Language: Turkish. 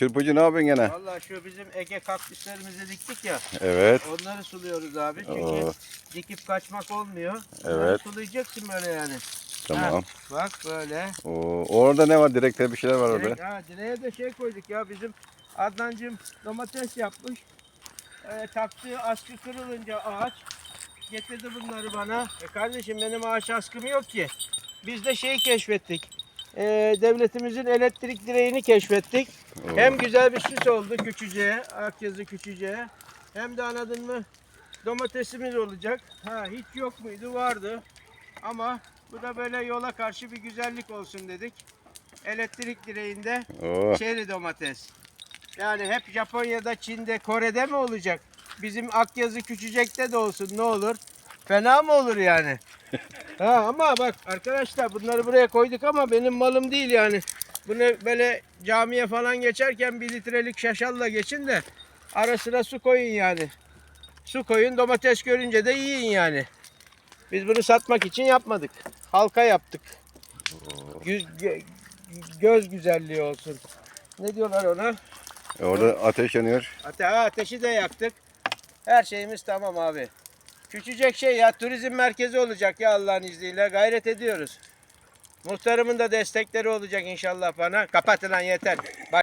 Çırpıcı ne yapıyorsun gene? Vallahi şu bizim Ege kaktüslerimizi diktik ya. Evet. Onları suluyoruz abi. Çünkü Oo. dikip kaçmak olmuyor. Evet. sulayacaksın böyle yani. Tamam. Ha, bak böyle. Oo, orada ne var? Direkte bir şeyler var orada. Ha, direğe de şey koyduk ya bizim Adnancığım domates yapmış. Ee, taktığı askı kırılınca ağaç getirdi bunları bana. E kardeşim benim ağaç askım yok ki. Biz de şeyi keşfettik. Ee, devletimizin elektrik direğini keşfettik. Oo. Hem güzel bir süs oldu küçüceğe, Akyazı küçüceğe. Hem de anladın mı domatesimiz olacak. Ha hiç yok muydu? Vardı. Ama bu da böyle yola karşı bir güzellik olsun dedik. Elektrik direğinde Oo. çeri domates. Yani hep Japonya'da, Çin'de, Kore'de mi olacak? Bizim Akyazı küçücekte de olsun ne olur? Fena mı olur yani? ha ama bak arkadaşlar bunları buraya koyduk ama benim malım değil yani. Bunu böyle camiye falan geçerken bir litrelik şaşalla geçin de ara sıra su koyun yani. Su koyun domates görünce de yiyin yani. Biz bunu satmak için yapmadık. Halka yaptık. Yüz, gö- göz güzelliği olsun. Ne diyorlar ona? E, Orada ateş yanıyor. Ate ha, ateşi de yaktık. Her şeyimiz tamam abi. Küçücek şey ya turizm merkezi olacak ya Allah'ın izniyle gayret ediyoruz. Muhtarımın da destekleri olacak inşallah bana. Kapatın lan yeter. Bak